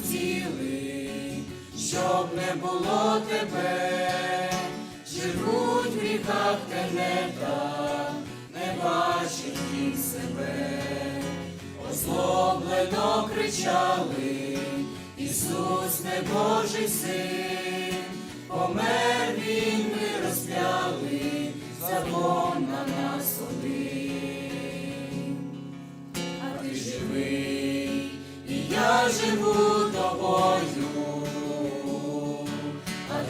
хотіли, щоб не було тебе, живуть в гріхах тенета, не бачить їх себе, озлоблено кричали, Ісус не Божий син, помер він, ми розп'яли, закон на нас один. А ти живий, і я живу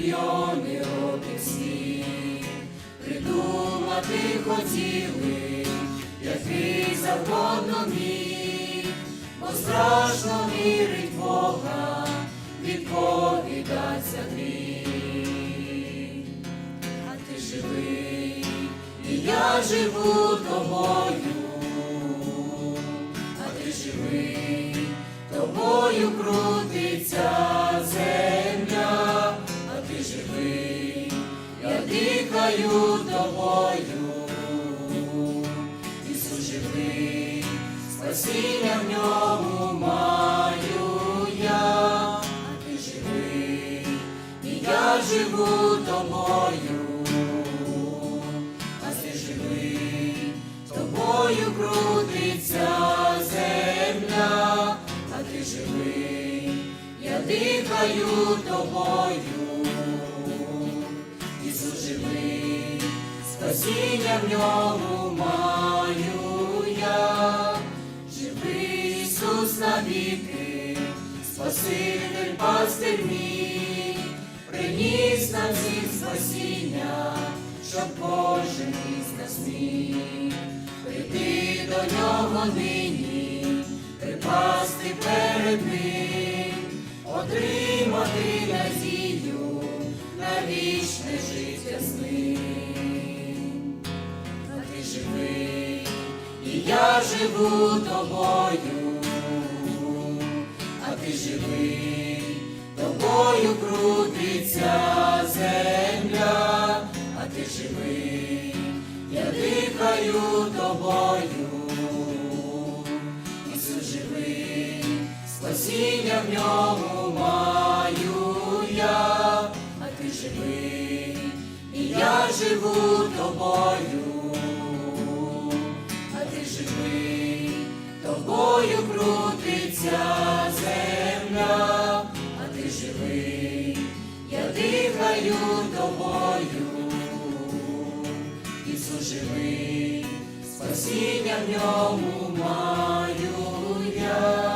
мільйони років світ, придумати хотіли, який завгодно міг, бо страшно вірить Бога, відповідаться гріх. А ти живий, і я живу тобою, а ти живий, тобою крутиться живу тобою, а ти живий, тобою крутиться земля, а ти живий, я дихаю тобою, Ісус живий, спасіння в ньому маю я, живий Ісус навіки, Спаситель пастир мій, приніс нам всіх спасіння, щоб кожен із нас міг прийти до нього нині, припасти перед ним, отримати надію на вічне життя з ним. А ти живий, і я живу тобою, а ти живий, тобою крутиться земля, спасіння в ньому маю я.